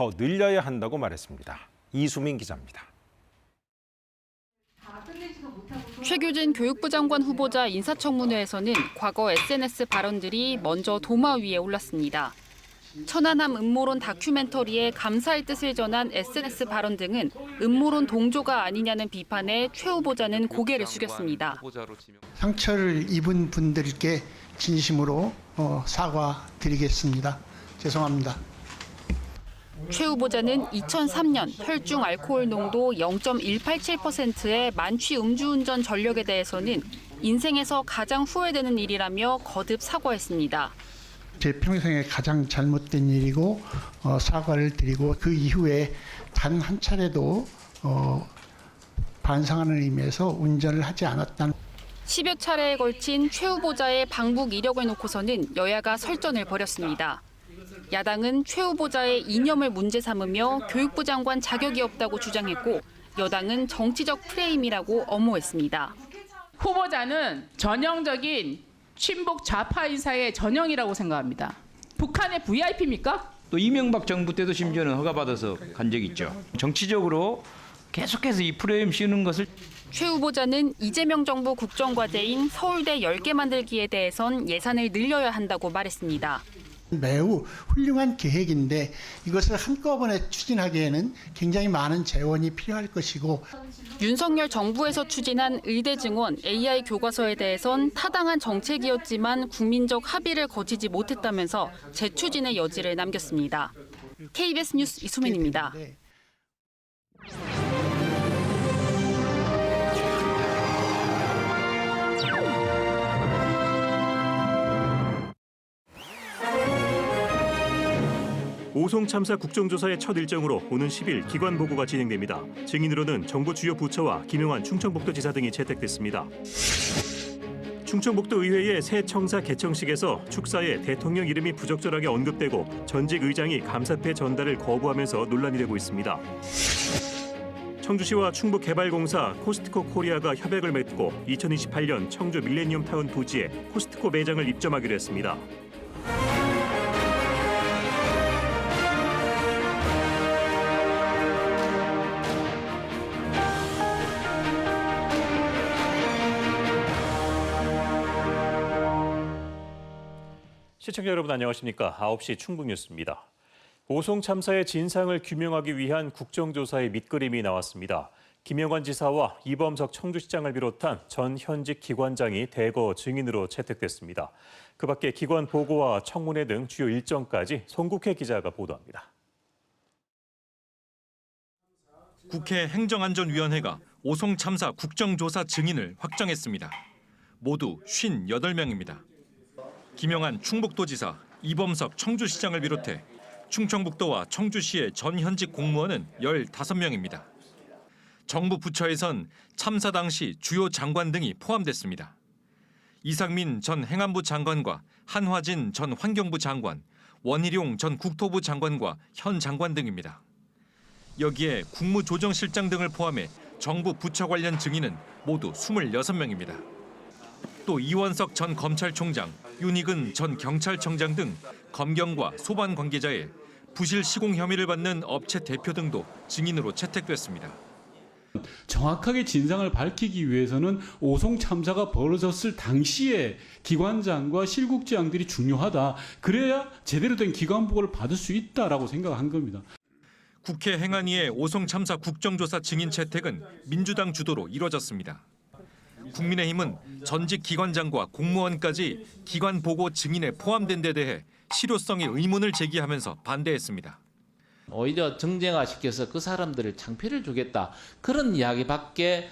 더 늘려야 한다고 말했습니다. 이수민 기자입니다. 최규진 교육부 장관 후보자 인사청문회에서는 과거 SNS 발언들이 먼저 도마 위에 올랐습니다. 천안함 음모론 다큐멘터리에 감사의 뜻을 전한 SNS 발언 등은 음모론 동조가 아니냐는 비판에 최 후보자는 고개를 숙였습니다. 상처를 입은 분들께 진심으로 어, 사과드리겠습니다. 죄송합니다. 최 후보자는 2003년 혈중 알코올 농도 0.187%의 만취 음주운전 전력에 대해서는 인생에서 가장 후회되는 일이라며 거듭 사과했습니다. 제 평생에 가장 잘못된 일이고 어, 사과를 드리고 그 이후에 단 한 차례도 어, 반성하는 의미에서 운전을 하지 않았다는 10여 차례에 걸친 최 후보자의 방북 이력을 놓고서는 여야가 설전을 벌였습니다. 야당은 최 후보자의 이념을 문제 삼으며 교육부 장관 자격이 없다고 주장했고 여당은 정치적 프레임이라고 엄호했습니다. 후보자는 전형적인 친북 좌파 인사의 전형이라고 생각합니다. 북한의 VIP입니까? 또 이명박 정부 때도 심지어는 허가받아서 간 적이 있죠. 정치적으로 계속해서 이 프레임 씌우는 것을 최 후보자는 이재명 정부 국정과제인 서울대 10개 만들기에 대해선 예산을 늘려야 한다고 말했습니다. 매우 훌륭한 계획인데 이것을 한꺼번에 추진하기에는 굉장히 많은 재원이 필요할 것이고 윤석열 정부에서 추진한 의대 증원 AI 교과서에 대해선 타당한 정책이었지만 국민적 합의를 거치지 못했다면서 재추진의 여지를 남겼습니다. KBS 뉴스 이수민입니다. 오송 참사 국정조사의 첫 일정으로 오는 10일 기관 보고가 진행됩니다. 증인으로는 정부 주요 부처와 김용환 충청북도지사 등이 채택됐습니다. 충청북도 의회의 새 청사 개청식에서 축사에 대통령 이름이 부적절하게 언급되고 전직 의장이 감사패 전달을 거부하면서 논란이 되고 있습니다. 청주시와 충북개발공사 코스트코 코리아가 협약을 맺고 2028년 청주 밀레니엄 타운 부지에 코스트코 매장을 입점하기로 했습니다. 시청자 여러분 안녕하십니까? 9시 충북 뉴스입니다. 오송 참사의 진상을 규명하기 위한 국정조사의 밑그림이 나왔습니다. 김영관 지사와 이범석 청주시장을 비롯한 전 현직 기관장이 대거 증인으로 채택됐습니다. 그 밖에 기관 보고와 청문회 등 주요 일정까지 송국회 기자가 보도합니다. 국회 행정안전위원회가 오송 참사 국정조사 증인을 확정했습니다. 모두 58명입니다. 김영한 충북도지사, 이범석 청주시장을 비롯해 충청북도와 청주시의 전 현직 공무원은 15명입니다. 정부 부처에선 참사 당시 주요 장관 등이 포함됐습니다. 이상민 전 행안부 장관과 한화진 전 환경부 장관, 원희룡 전 국토부 장관과 현 장관 등입니다. 여기에 국무조정실장 등을 포함해 정부 부처 관련 증인은 모두 26명입니다. 또 이원석 전 검찰총장, 윤희근 전 경찰청장 등 검경과 소반 관계자의 부실 시공 혐의를 받는 업체 대표 등도 증인으로 채택됐습니다. 정확하게 진상을 밝히기 위해서는 오송 참사가 벌어졌을 당시에 기관장과 실국장들이 중요하다. 그래야 제대로 된 기관 보고를 받을 수 있다라고 생각한 겁니다. 국회 행안위의 오송 참사 국정조사 증인 채택은 민주당 주도로 이뤄졌습니다. 국민의힘은 전직 기관장과 공무원까지 기관 보고 증인에 포함된 데 대해 실효성에 의문을 제기하면서 반대했습니다. 오히려 정쟁화시켜서 그 사람들을 창피를 주겠다 그런 이야기밖에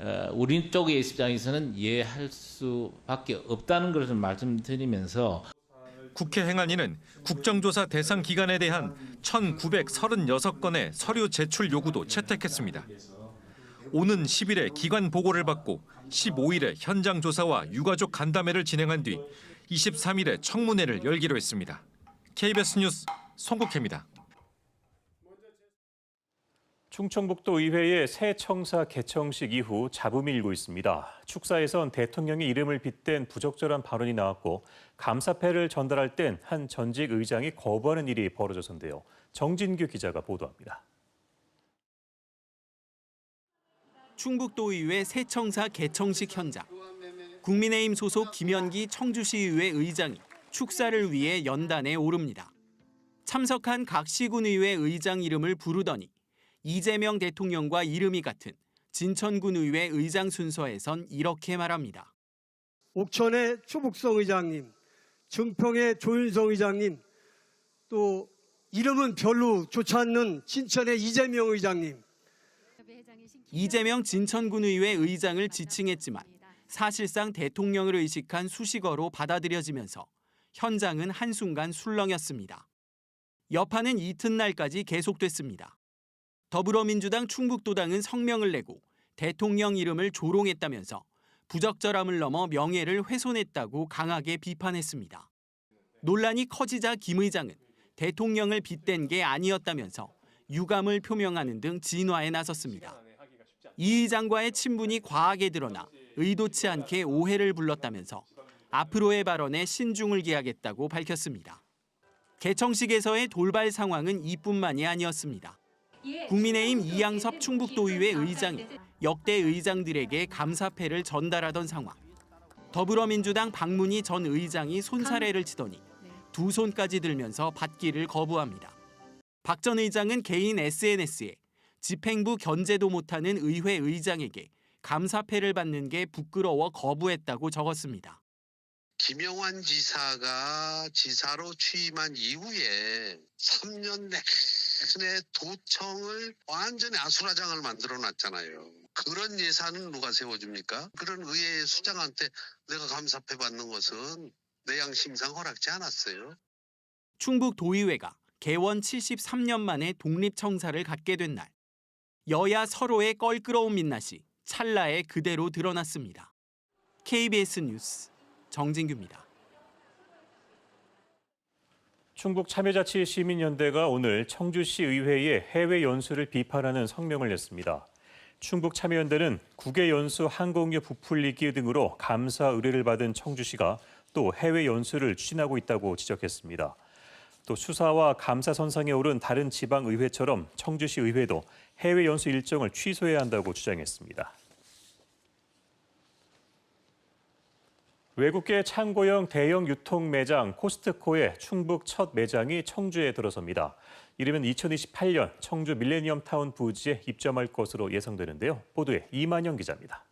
어, 우리 쪽의 입장에서는 이해할 수밖에 없다는 것을 말씀드리면서 국회 행안위는 국정조사 대상 기관에 대한 1,936건의 서류 제출 요구도 채택했습니다. 오는 10일에 기관 보고를 받고 15일에 현장 조사와 유가족 간담회를 진행한 뒤 23일에 청문회를 열기로 했습니다. KBS 뉴스 송국혜입니다. 충청북도 의회의 새 청사 개청식 이후 잡음이 일고 있습니다. 축사에선 대통령의 이름을 빗댄 부적절한 발언이 나왔고 감사패를 전달할 땐 한 전직 의장이 거부하는 일이 벌어져서인데요. 정진규 기자가 보도합니다. 충북도의회 새청사 개청식 현장. 국민의힘 소속 김현기 청주시의회 의장이 축사를 위해 연단에 오릅니다. 참석한 각 시군의회 의장 이름을 부르더니 이재명 대통령과 이름이 같은 진천군 의회 의장 순서에선 이렇게 말합니다. 옥천의 추북성 의장님, 증평의 조윤성 의장님, 또 이름은 별로 좋지 않는 진천의 이재명 의장님, 이재명 진천군 의회 의장을 지칭했지만 사실상 대통령을 의식한 수식어로 받아들여지면서 현장은 한순간 술렁였습니다. 여파는 이튿날까지 계속됐습니다. 더불어민주당 충북도당은 성명을 내고 대통령 이름을 조롱했다면서 부적절함을 넘어 명예를 훼손했다고 강하게 비판했습니다. 논란이 커지자 김 의장은 대통령을 빗댄 게 아니었다면서 유감을 표명하는 등 진화에 나섰습니다. 이 의장과의 친분이 과하게 드러나 의도치 않게 오해를 불렀다면서 앞으로의 발언에 신중을 기하겠다고 밝혔습니다. 개청식에서의 돌발 상황은 이뿐만이 아니었습니다. 국민의힘 이양섭 충북도의회 의장이 역대 의장들에게 감사패를 전달하던 상황. 더불어민주당 박문희 전 의장이 손사래를 치더니 두 손까지 들면서 받기를 거부합니다. 박 전 의장은 개인 SNS에 집행부 견제도 못하는 의회 의장에게 감사패를 받는 게 부끄러워 거부했다고 적었습니다. 김영환 지사가 지사로 취임한 이후에 3년 내내 도청을 완전히 아수라장을 만들어 놨잖아요. 그런 예산은 누가 세워줍니까? 그런 의회 수장한테 내가 감사패 받는 것은 내 양심상 허락지 않았어요. 충북 도의회가 개원 73년 만에 독립청사를 갖게 된 날. 여야 서로의 껄끄러운 민낯이 찰나에 그대로 드러났습니다. KBS 뉴스 정진규입니다. 충북 참여자치 시민연대가 오늘 청주시 의회의 해외 연수를 비판하는 성명을 냈습니다. 충북 참여연대는 국외 연수 항공유 부풀리기 등으로 감사 의뢰를 받은 청주시가 또 해외 연수를 추진하고 있다고 지적했습니다. 또 수사와 감사 선상에 오른 다른 지방 의회처럼 청주시 의회도 해외 연수 일정을 취소해야 한다고 주장했습니다. 외국계 창고형 대형 유통 매장 코스트코의 충북 첫 매장이 청주에 들어섭니다. 이르면 2028년 청주 밀레니엄 타운 부지에 입점할 것으로 예상되는데요. 보도에 이만영 기자입니다.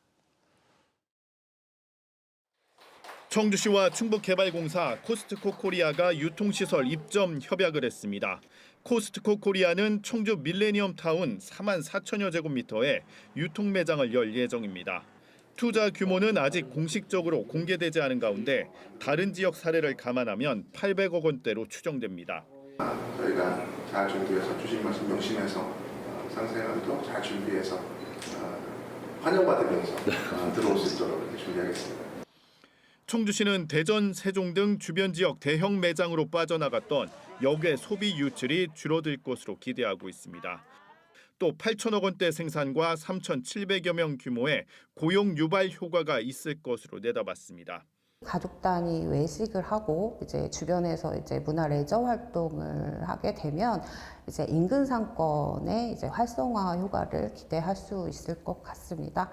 청주시와 충북개발공사 코스트코 코리아가 유통시설 입점 협약을 했습니다. 코스트코 코리아는 청주 밀레니엄 타운 4만 4천여 제곱미터의 유통 매장을 열 예정입니다. 투자 규모는 아직 공식적으로 공개되지 않은 가운데 다른 지역 사례를 감안하면 800억 원대로 추정됩니다. 저희가 잘 준비해서 주신 말씀 명심해서 어, 상생활도 잘 준비해서 어, 환영받으면서 어, 들어올 수 있도록 준비하겠습니다. 청주시는 대전, 세종 등 주변 지역 대형 매장으로 빠져나갔던 역외 소비 유출이 줄어들 것으로 기대하고 있습니다. 또 8천억 원대 생산과 3,700여 명 규모의 고용 유발 효과가 있을 것으로 내다봤습니다. 가족 단위 외식을 하고 이제 주변에서 이제 문화 레저 활동을 하게 되면 이제 인근 상권의 이제 활성화 효과를 기대할 수 있을 것 같습니다.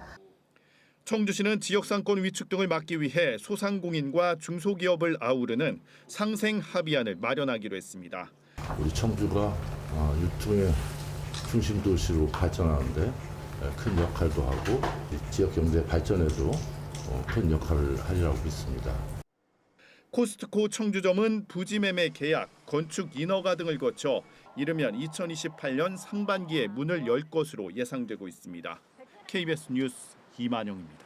청주시는 지역 상권 위축 등을 막기 위해 소상공인과 중소기업을 아우르는 상생 합의안을 마련하기로 했습니다. 우리 청주가 어, 유통의 중심 도시로 발전하는데 큰 역할도 하고 지역 경제 발전에도 어, 큰 역할을 하리라고 믿습니다. 코스트코 청주점은 부지 매매 계약, 건축 인허가 등을 거쳐 이르면 2028년 상반기에 문을 열 것으로 예상되고 있습니다. KBS 뉴스 이만영입니다.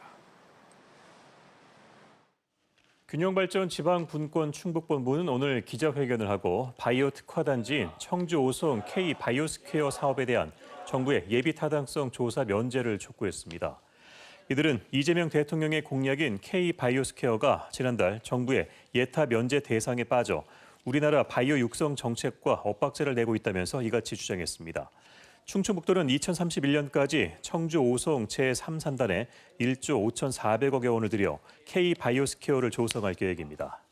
균형발전 지방분권 충북본부는 오늘 기자회견을 하고 바이오 특화 단지인 청주 오송 K 바이오스퀘어 사업에 대한 정부의 예비 타당성 조사 면제를 촉구했습니다. 이들은 이재명 대통령의 공약인 K 바이오스퀘어가 지난달 정부의 예타 면제 대상에 빠져 우리나라 바이오 육성 정책과 엇박자를 내고 있다면서 이같이 주장했습니다. 충청북도는 2031년까지 청주 오송 제3산단에 1조 5,400억여 원을 들여 K-바이오스퀘어를 조성할 계획입니다.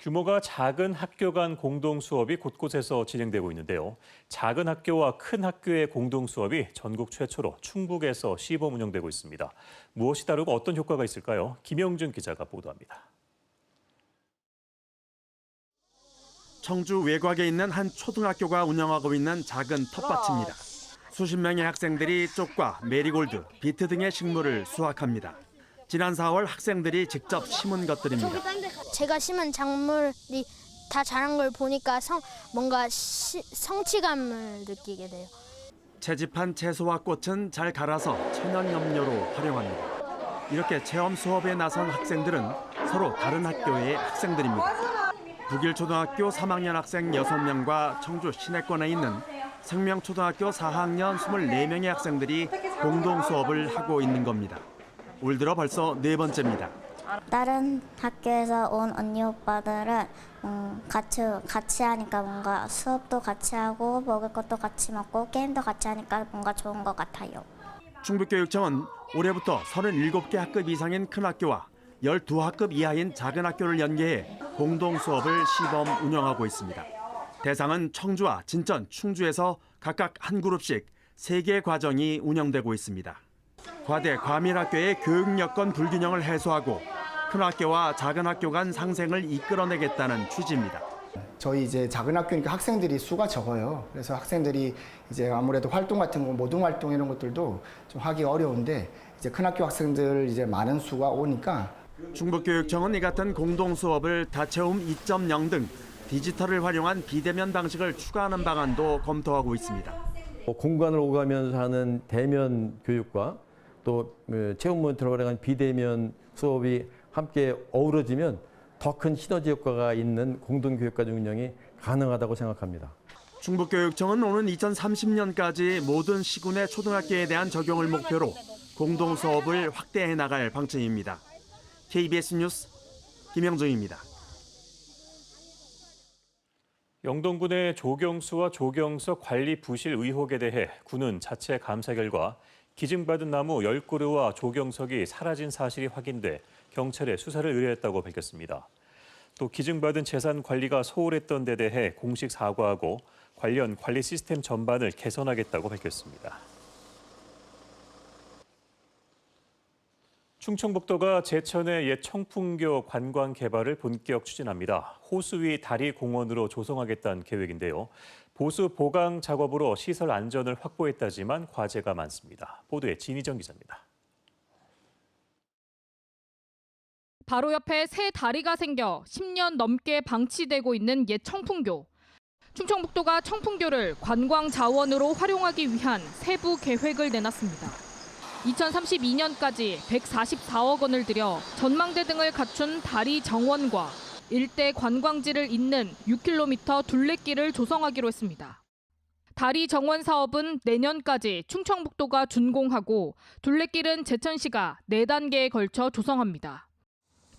규모가 작은 학교 간 공동 수업이 곳곳에서 진행되고 있는데요. 작은 학교와 큰 학교의 공동 수업이 전국 최초로 충북에서 시범 운영되고 있습니다. 무엇이 다르고 어떤 효과가 있을까요? 김영준 기자가 보도합니다. 청주 외곽에 있는 한 초등학교가 운영하고 있는 작은 텃밭입니다. 수십 명의 학생들이 쪽과 메리골드, 비트 등의 식물을 수확합니다. 지난 4월 학생들이 직접 심은 것들입니다. 제가 심은 작물이 다 자란 걸 보니까 성, 뭔가 시, 성취감을 느끼게 돼요. 채집한 채소와 꽃은 잘 갈아서 천연 염료로 활용합니다. 이렇게 체험 수업에 나선 학생들은 서로 다른 학교의 학생들입니다. 북일초등학교 3학년 학생 6명과 청주 시내권에 있는 생명초등학교 4학년 24명의 학생들이 공동 수업을 하고 있는 겁니다. 올 들어 벌써 네 번째입니다. 다른 학교에서 온 언니 오빠들은 음, 같이 같이 하니까 뭔가 수업도 같이 하고 먹을 것도 같이 먹고 게임도 같이 하니까 뭔가 좋은 것 같아요. 충북교육청은 올해부터 37개 학급 이상인 큰 학교와 12학급 이하인 작은 학교를 연계해 공동 수업을 시범 운영하고 있습니다. 대상은 청주와 진천, 충주에서 각각 한 그룹씩 3개 과정이 운영되고 있습니다. 과대 과밀학교의 교육 여건 불균형을 해소하고 큰 학교와 작은 학교 간 상생을 이끌어내겠다는 취지입니다. 저희 이제 작은 학교니까 학생들이 수가 적어요. 그래서 학생들이 이제 아무래도 활동 같은 거 모든 활동 이런 것들도 좀 하기 어려운데 이제 큰 학교 학생들 이제 많은 수가 오니까 충북교육청은 이 같은 공동 수업을 다채움 2.0 등 디지털을 활용한 비대면 방식을 추가하는 방안도 검토하고 있습니다. 공간을 오가면서 하는 대면 교육과 또 어, 체험 모니터를 활용한 비대면 수업이 함께 어우러지면 더 큰 시너지 효과가 있는 공동 교육과정 운영이 가능하다고 생각합니다. 충북교육청은 오는 2030년까지 모든 시군의 초등학교에 대한 적용을 목표로 공동 수업을 확대해 나갈 방침입니다. KBS 뉴스 김영정입니다. 영동군의 조경수와 조경석 관리 부실 의혹에 대해 군은 자체 감사 결과 기증받은 나무 10그루와 조경석이 사라진 사실이 확인돼 경찰에 수사를 의뢰했다고 밝혔습니다. 또 기증받은 재산 관리가 소홀했던 데 대해 공식 사과하고 관련 관리 시스템 전반을 개선하겠다고 밝혔습니다. 충청북도가 제천의 옛 청풍교 관광 개발을 본격 추진합니다. 호수 위 다리 공원으로 조성하겠다는 계획인데요. 보수 보강 작업으로 시설 안전을 확보했다지만 과제가 많습니다. 보도에 진희정 기자입니다. 바로 옆에 새 다리가 생겨 10년 넘게 방치되고 있는 옛 청풍교. 충청북도가 청풍교를 관광 자원으로 활용하기 위한 세부 계획을 내놨습니다. 2032년까지 144억 원을 들여 전망대 등을 갖춘 다리 정원과 일대 관광지를 잇는 6km 둘레길을 조성하기로 했습니다. 다리 정원 사업은 내년까지 충청북도가 준공하고 둘레길은 제천시가 4단계에 걸쳐 조성합니다.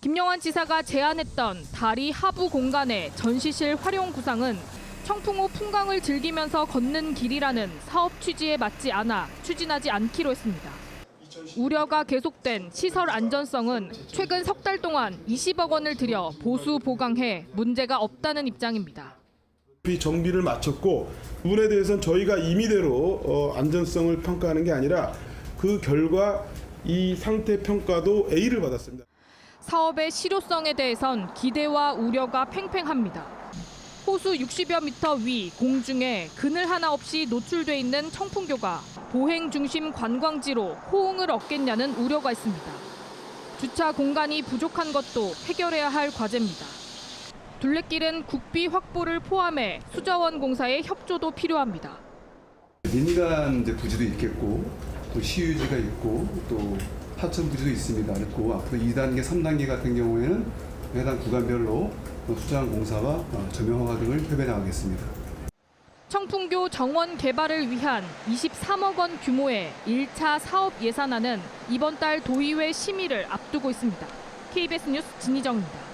김영환 지사가 제안했던 다리 하부 공간의 전시실 활용 구상은 청풍호 풍광을 즐기면서 걷는 길이라는 사업 취지에 맞지 않아 추진하지 않기로 했습니다. 우려가 계속된 시설 안전성은 최근 석 달 동안 20억 원을 들여 보수 보강해 문제가 없다는 입장입니다. 비 정비를 마쳤고 부분에 대해서는 저희가 임의대로 어, 안전성을 평가하는 게 아니라 그 결과 이 상태 평가도 A를 받았습니다. 사업의 실효성에 대해선 기대와 우려가 팽팽합니다. 호수 60여 미터 위 공중에 그늘 하나 없이 노출돼 있는 청풍교가 보행 중심 관광지로 호응을 얻겠냐는 우려가 있습니다. 주차 공간이 부족한 것도 해결해야 할 과제입니다. 둘레길은 국비 확보를 포함해 수자원 공사의 협조도 필요합니다. 민간 부지도 있겠고 또 시유지가 있고 또 하천 부지도 있습니다. 그리고 앞으로 2단계, 3단계 같은 경우에는 해당 구간별로 수자원 공사와 어, 조명 허가 등을 협의해 나가겠습니다. 청풍교 정원 개발을 위한 23억 원 규모의 1차 사업 예산안은 이번 달 도의회 심의를 앞두고 있습니다. KBS 뉴스 진희정입니다.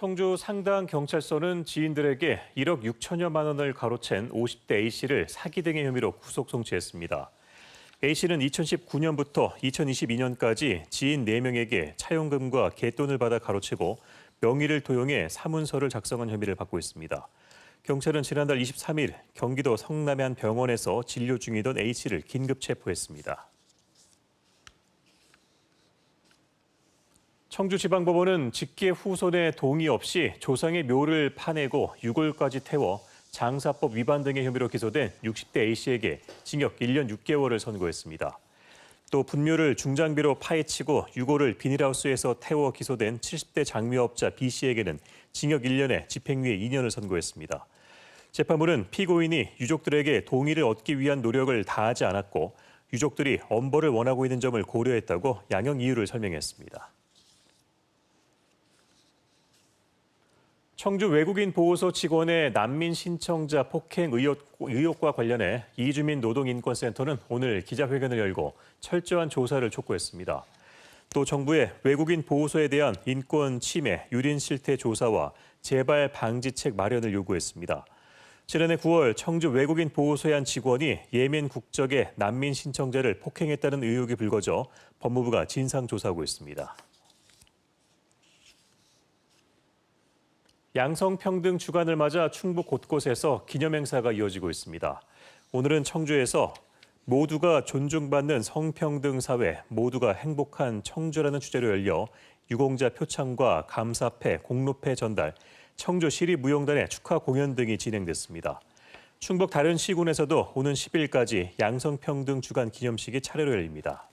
청주 상당 경찰서는 지인들에게 1억 6천여만 원을 가로챈 50대 A씨를 사기 등의 혐의로 구속 송치했습니다. A씨는 2019년부터 2022년까지 지인 4명에게 차용금과 갯돈을 받아 가로채고 명의를 도용해 사문서를 작성한 혐의를 받고 있습니다. 경찰은 지난달 23일 경기도 성남의 한 병원에서 진료 중이던 A씨를 긴급 체포했습니다. 청주지방법원은 직계 후손의 동의 없이 조상의 묘를 파내고 유골까지 태워 장사법 위반 등의 혐의로 기소된 60대 A씨에게 징역 1년 6개월을 선고했습니다. 또 분묘를 중장비로 파헤치고 유골을 비닐하우스에서 태워 기소된 70대 장미업자 B씨에게는 징역 1년에 집행유예 2년을 선고했습니다. 재판부는 피고인이 유족들에게 동의를 얻기 위한 노력을 다하지 않았고 유족들이 엄벌을 원하고 있는 점을 고려했다고 양형 이유를 설명했습니다. 청주 외국인 보호소 직원의 난민 신청자 폭행 의혹, 의혹 과 관련해 이주민 노동인권센터는 오늘 기자회견을 열고 철저한 조사를 촉구했습니다. 또 정부의 외국인 보호소에 대한 인권 침해, 유린 실태 조사와 재발 방지책 마련을 요구했습니다. 지난해 9월 청주 외국인 보호소의 한 직원이 예멘 국적의 난민 신청자를 폭행했다는 의혹이 불거져 법무부가 진상조사하고 있습니다. 양성평등 주간을 맞아 충북 곳곳에서 기념행사가 이어지고 있습니다. 오늘은 청주에서 모두가 존중받는 성평등 사회, 모두가 행복한 청주라는 주제로 열려 유공자 표창과 감사패, 공로패 전달, 청주 시립무용단의 축하 공연 등이 진행됐습니다. 충북 다른 시군에서도 오는 10일까지 양성평등 주간 기념식이 차례로 열립니다.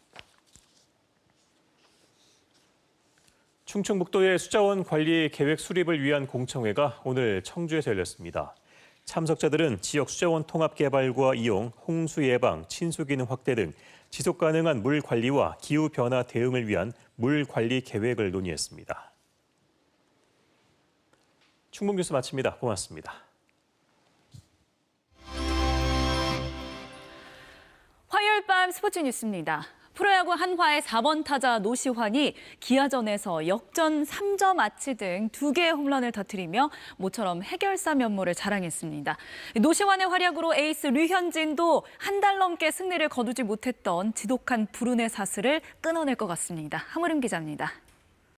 충청북도의 수자원 관리 계획 수립을 위한 공청회가 오늘 청주에서 열렸습니다. 참석자들은 지역 수자원 통합 개발과 이용, 홍수 예방, 친수 기능 확대 등 지속 가능한 물 관리와 기후 변화 대응을 위한 물 관리 계획을 논의했습니다. 충북 뉴스 마칩니다. 고맙습니다. 화요일 밤 스포츠 뉴스입니다. 프로야구 한화의 4번 타자 노시환이 기아전에서 역전 3점 아치 등 두 개의 홈런을 터뜨리며 모처럼 해결사 면모를 자랑했습니다. 노시환의 활약으로 에이스 류현진도 한 달 넘게 승리를 거두지 못했던 지독한 불운의 사슬을 끊어낼 것 같습니다. 하무림 기자입니다.